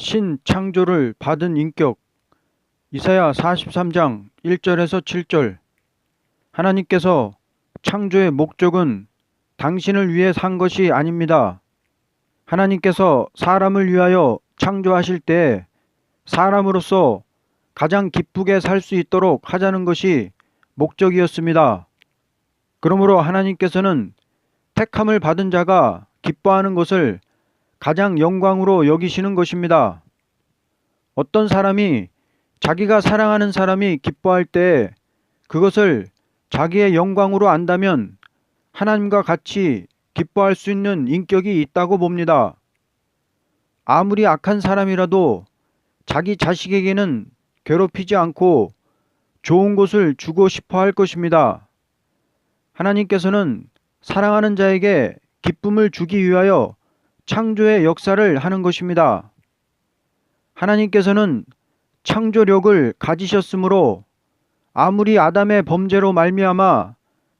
신창조를 받은 인격 이사야 43장 1절에서 7절 하나님께서 창조의 목적은 당신을 위해 산 것이 아닙니다. 하나님께서 사람을 위하여 창조하실 때 사람으로서 가장 기쁘게 살 수 있도록 하자는 것이 목적이었습니다. 그러므로 하나님께서는 택함을 받은 자가 기뻐하는 것을 가장 영광으로 여기시는 것입니다. 어떤 사람이 자기가 사랑하는 사람이 기뻐할 때 그것을 자기의 영광으로 안다면 하나님과 같이 기뻐할 수 있는 인격이 있다고 봅니다. 아무리 악한 사람이라도 자기 자식에게는 괴롭히지 않고 좋은 것을 주고 싶어 할 것입니다. 하나님께서는 사랑하는 자에게 기쁨을 주기 위하여 창조의 역사를 하는 것입니다. 하나님께서는 창조력을 가지셨으므로 아무리 아담의 범죄로 말미암아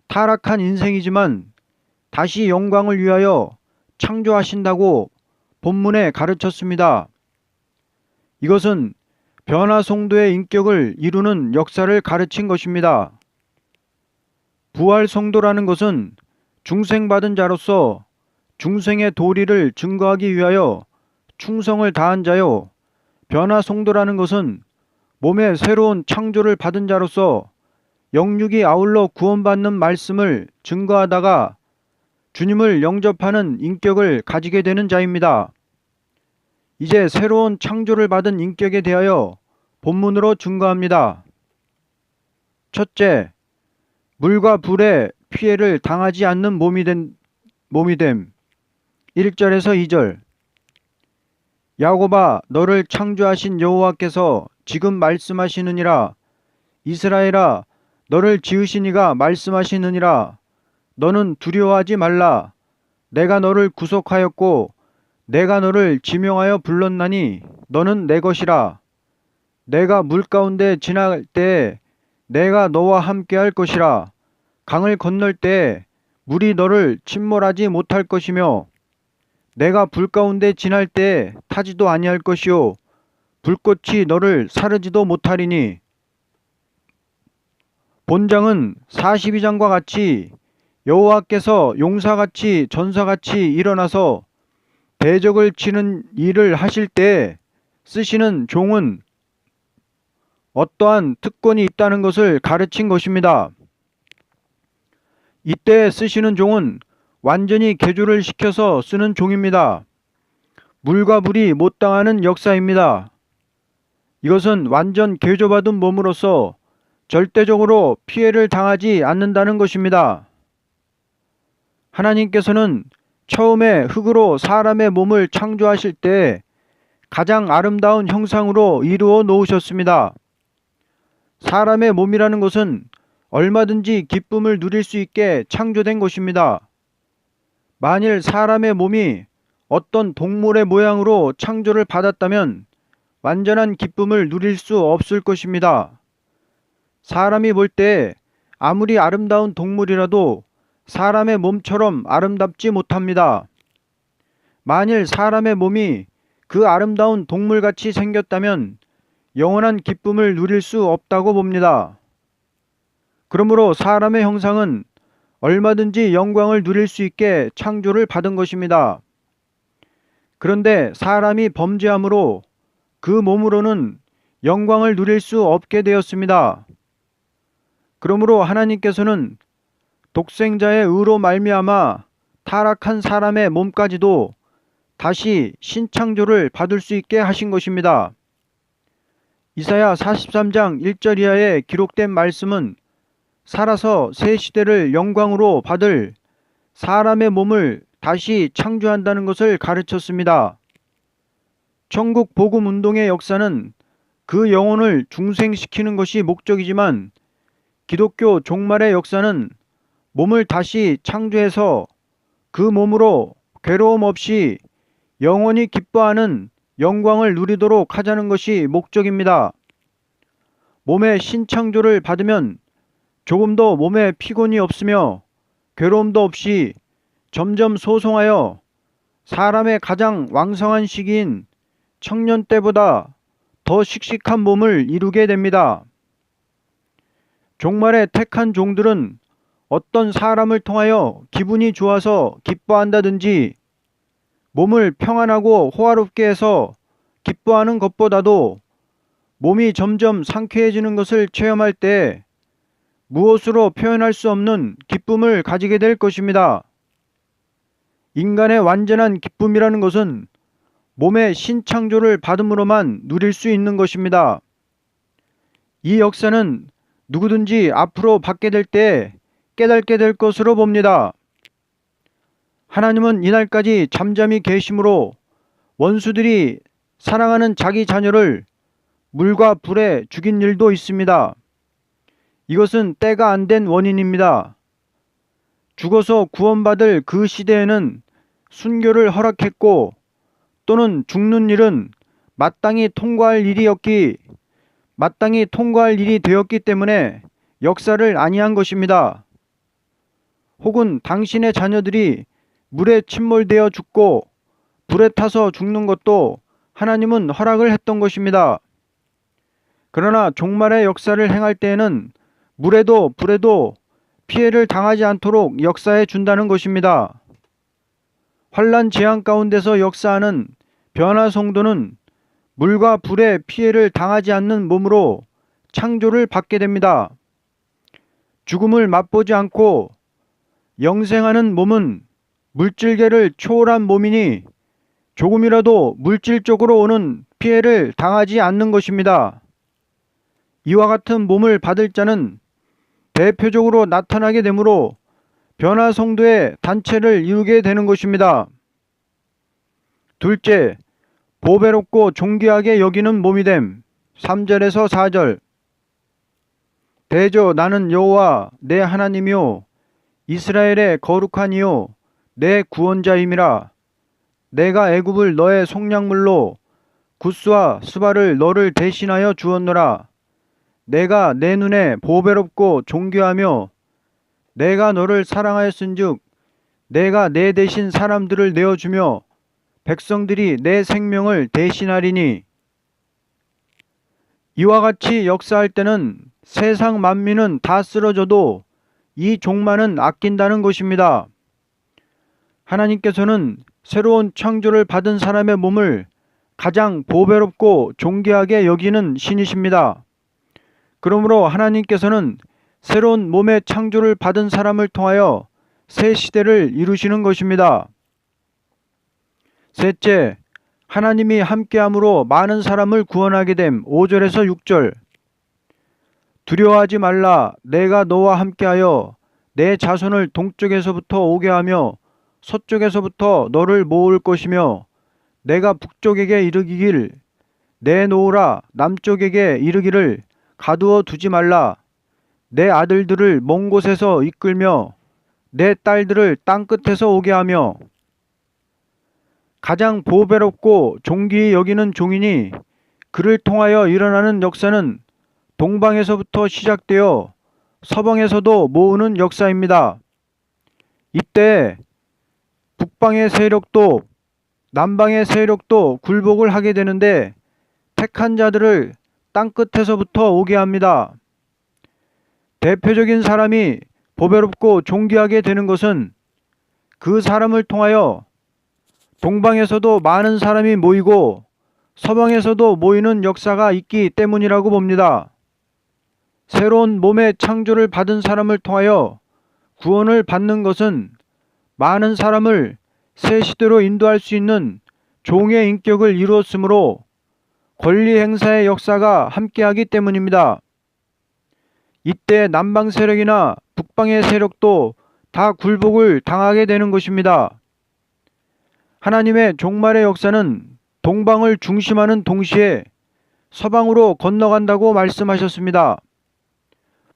타락한 인생이지만 다시 영광을 위하여 창조하신다고 본문에 가르쳤습니다. 이것은 변화 성도의 인격을 이루는 역사를 가르친 것입니다. 부활 성도라는 것은 중생받은 자로서 중생의 도리를 증거하기 위하여 충성을 다한 자요. 변화 성도라는 것은 몸의 새로운 창조를 받은 자로서 영육이 아울러 구원받는 말씀을 증거하다가 주님을 영접하는 인격을 가지게 되는 자입니다. 이제 새로운 창조를 받은 인격에 대하여 본문으로 증거합니다. 첫째, 물과 불에 피해를 당하지 않는 몸이 된 몸이 됨. 1절에서 2절. 야곱아 너를 창조하신 여호와께서 지금 말씀하시느니라. 이스라엘아 너를 지으신 이가 말씀하시느니라. 너는 두려워하지 말라. 내가 너를 구속하였고 내가 너를 지명하여 불렀나니 너는 내 것이라. 내가 물 가운데 지날 때 내가 너와 함께 할 것이라. 강을 건널 때 물이 너를 침몰하지 못할 것이며 내가 불 가운데 지날 때 타지도 아니할 것이요 불꽃이 너를 사르지도 못하리니 본장은 42장과 같이 여호와께서 용사같이 전사같이 일어나서 대적을 치는 일을 하실 때 쓰시는 종은 어떠한 특권이 있다는 것을 가르친 것입니다. 이때 쓰시는 종은 완전히 개조를 시켜서 쓰는 종입니다. 물과 불이 못 당하는 역사입니다. 이것은 완전 개조받은 몸으로서 절대적으로 피해를 당하지 않는다는 것입니다. 하나님께서는 처음에 흙으로 사람의 몸을 창조하실 때 가장 아름다운 형상으로 이루어 놓으셨습니다. 사람의 몸이라는 것은 얼마든지 기쁨을 누릴 수 있게 창조된 것입니다. 만일 사람의 몸이 어떤 동물의 모양으로 창조를 받았다면 완전한 기쁨을 누릴 수 없을 것입니다. 사람이 볼 때 아무리 아름다운 동물이라도 사람의 몸처럼 아름답지 못합니다. 만일 사람의 몸이 그 아름다운 동물같이 생겼다면 영원한 기쁨을 누릴 수 없다고 봅니다. 그러므로 사람의 형상은 얼마든지 영광을 누릴 수 있게 창조를 받은 것입니다. 그런데 사람이 범죄함으로 그 몸으로는 영광을 누릴 수 없게 되었습니다. 그러므로 하나님께서는 독생자의 의로 말미암아 타락한 사람의 몸까지도 다시 신창조를 받을 수 있게 하신 것입니다. 이사야 43장 1절 이하에 기록된 말씀은 살아서 새 시대를 영광으로 받을 사람의 몸을 다시 창조한다는 것을 가르쳤습니다. 천국 복음 운동의 역사는 그 영혼을 중생시키는 것이 목적이지만 기독교 종말의 역사는 몸을 다시 창조해서 그 몸으로 괴로움 없이 영원히 기뻐하는 영광을 누리도록 하자는 것이 목적입니다. 몸의 신창조를 받으면 조금도 몸에 피곤이 없으며 괴로움도 없이 점점 소송하여 사람의 가장 왕성한 시기인 청년 때보다 더 씩씩한 몸을 이루게 됩니다. 종말에 택한 종들은 어떤 사람을 통하여 기분이 좋아서 기뻐한다든지 몸을 평안하고 호화롭게 해서 기뻐하는 것보다도 몸이 점점 상쾌해지는 것을 체험할 때 무엇으로 표현할 수 없는 기쁨을 가지게 될 것입니다. 인간의 완전한 기쁨이라는 것은 몸의 신창조를 받음으로만 누릴 수 있는 것입니다. 이 역사는 누구든지 앞으로 받게 될 때 깨닫게 될 것으로 봅니다. 하나님은 이날까지 잠잠히 계심으로 원수들이 사랑하는 자기 자녀를 물과 불에 죽인 일도 있습니다. 이것은 때가 안 된 원인입니다. 죽어서 구원받을 그 시대에는 순교를 허락했고 또는 죽는 일은 마땅히 통과할 일이었기 마땅히 통과할 일이 되었기 때문에 역사를 아니한 것입니다. 혹은 당신의 자녀들이 물에 침몰되어 죽고 불에 타서 죽는 것도 하나님은 허락을 했던 것입니다. 그러나 종말의 역사를 행할 때에는 물에도 불에도 피해를 당하지 않도록 역사해 준다는 것입니다. 환란 재앙 가운데서 역사하는 변화 성도는 물과 불에 피해를 당하지 않는 몸으로 창조를 받게 됩니다. 죽음을 맛보지 않고 영생하는 몸은 물질계를 초월한 몸이니 조금이라도 물질적으로 오는 피해를 당하지 않는 것입니다. 이와 같은 몸을 받을 자는 대표적으로 나타나게 되므로 변화 성도의 단체를 이루게 되는 것입니다. 둘째, 보배롭고 존귀하게 여기는 몸이 됨. 3절에서 4절. 대저 나는 여호와 내 하나님이요 이스라엘의 거룩한 이요 내 구원자임이라 내가 애굽을 너의 속량물로 구스와 스바를 너를 대신하여 주었노라 내가 내 눈에 보배롭고 존귀하며 내가 너를 사랑하였은즉 내가 내 대신 사람들을 내어주며 백성들이 내 생명을 대신하리니 이와 같이 역사할 때는 세상 만민은 다 쓰러져도 이 종만은 아낀다는 것입니다. 하나님께서는 새로운 창조를 받은 사람의 몸을 가장 보배롭고 존귀하게 여기는 신이십니다. 그러므로 하나님께서는 새로운 몸의 창조를 받은 사람을 통하여 새 시대를 이루시는 것입니다. 셋째, 하나님이 함께함으로 많은 사람을 구원하게 됨 5절에서 6절. 두려워하지 말라 내가 너와 함께하여 내 자손을 동쪽에서부터 오게 하며 서쪽에서부터 너를 모을 것이며 내가 북쪽에게 이르기를 내놓으라 남쪽에게 이르기를 가두어 두지 말라 내 아들들을 먼 곳에서 이끌며 내 딸들을 땅 끝에서 오게 하며 가장 보배롭고 존귀히 여기는 종이니 그를 통하여 일어나는 역사는 동방에서부터 시작되어 서방에서도 모으는 역사입니다. 이때 북방의 세력도 남방의 세력도 굴복을 하게 되는데 택한 자들을 땅끝에서부터 오게 합니다. 대표적인 사람이 보배롭고 존귀하게 되는 것은 그 사람을 통하여 동방에서도 많은 사람이 모이고 서방에서도 모이는 역사가 있기 때문이라고 봅니다. 새로운 몸의 창조를 받은 사람을 통하여 구원을 받는 것은 많은 사람을 새 시대로 인도할 수 있는 종의 인격을 이루었으므로 권리 행사의 역사가 함께하기 때문입니다. 이때 남방 세력이나 북방의 세력도 다 굴복을 당하게 되는 것입니다. 하나님의 종말의 역사는 동방을 중심하는 동시에 서방으로 건너간다고 말씀하셨습니다.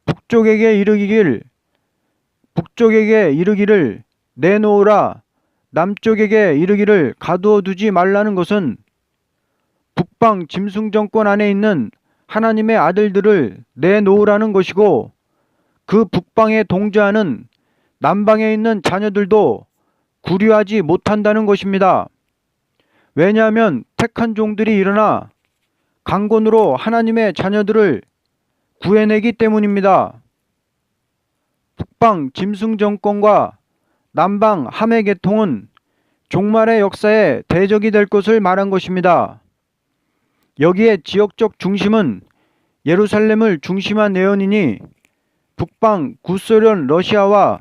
북쪽에게 이르기를 북쪽에게 이르기를 내놓으라 남쪽에게 이르기를 가두어 두지 말라는 것은 북방 짐승 정권 안에 있는 하나님의 아들들을 내놓으라는 것이고 그 북방에 동조하는 남방에 있는 자녀들도 구류하지 못한다는 것입니다. 왜냐하면 택한 종들이 일어나 강권으로 하나님의 자녀들을 구해내기 때문입니다. 북방 짐승 정권과 남방 함해 계통은 종말의 역사에 대적이 될 것을 말한 것입니다. 여기에 지역적 중심은 예루살렘을 중심한 내연이니 북방 구소련 러시아와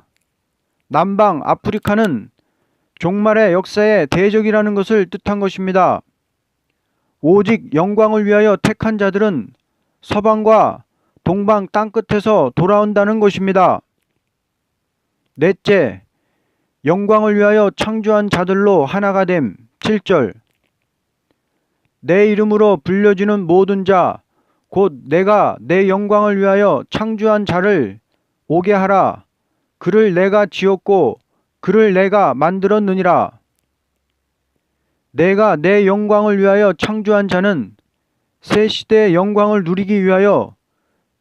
남방 아프리카는 종말의 역사의 대적이라는 것을 뜻한 것입니다. 오직 영광을 위하여 택한 자들은 서방과 동방 땅끝에서 돌아온다는 것입니다. 넷째, 영광을 위하여 창조한 자들로 하나가 됨 7절 내 이름으로 불려지는 모든 자 곧 내가 내 영광을 위하여 창조한 자를 오게 하라 그를 내가 지었고 그를 내가 만들었느니라 내가 내 영광을 위하여 창조한 자는 새 시대의 영광을 누리기 위하여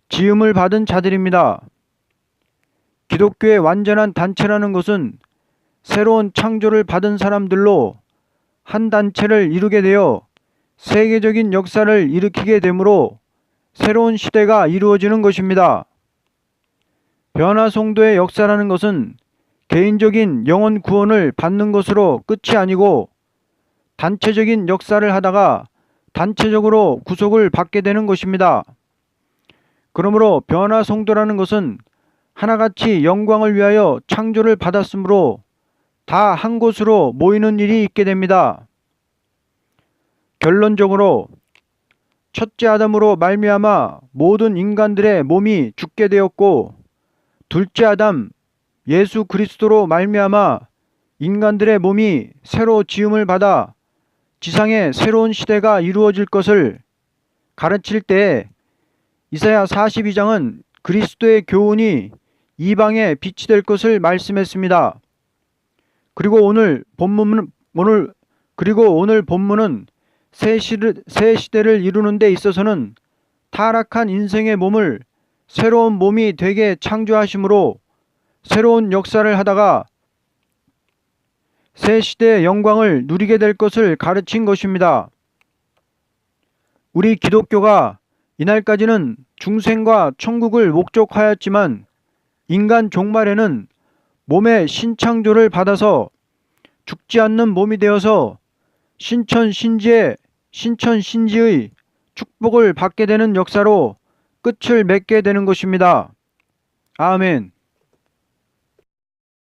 지음을 받은 자들입니다. 기독교의 완전한 단체라는 것은 새로운 창조를 받은 사람들로 한 단체를 이루게 되어 세계적인 역사를 일으키게 되므로 새로운 시대가 이루어지는 것입니다. 변화 성도의 역사라는 것은 개인적인 영혼 구원을 받는 것으로 끝이 아니고 단체적인 역사를 하다가 단체적으로 구속을 받게 되는 것입니다. 그러므로 변화 성도라는 것은 하나같이 영광을 위하여 창조를 받았으므로 다 한 곳으로 모이는 일이 있게 됩니다. 결론적으로 첫째 아담으로 말미암아 모든 인간들의 몸이 죽게 되었고 둘째 아담 예수 그리스도로 말미암아 인간들의 몸이 새로 지음을 받아 지상의 새로운 시대가 이루어질 것을 가르칠 때 이사야 42장은 그리스도의 교훈이 이방의 빛이 될 것을 말씀했습니다. 그리고 오늘 본문은 오늘 그리고 오늘 본문은 새, 시를, 새 시대를 이루는 데 있어서는 타락한 인생의 몸을 새로운 몸이 되게 창조하심으로 새로운 역사를 하다가 새 시대의 영광을 누리게 될 것을 가르친 것입니다. 우리 기독교가 이날까지는 중생과 천국을 목적하였지만 인간 종말에는 몸의 신창조를 받아서 죽지 않는 몸이 되어서 신천신지의 신천 신지의 축복을 받게 되는 역사로 끝을 맺게 되는 것입니다. 아멘.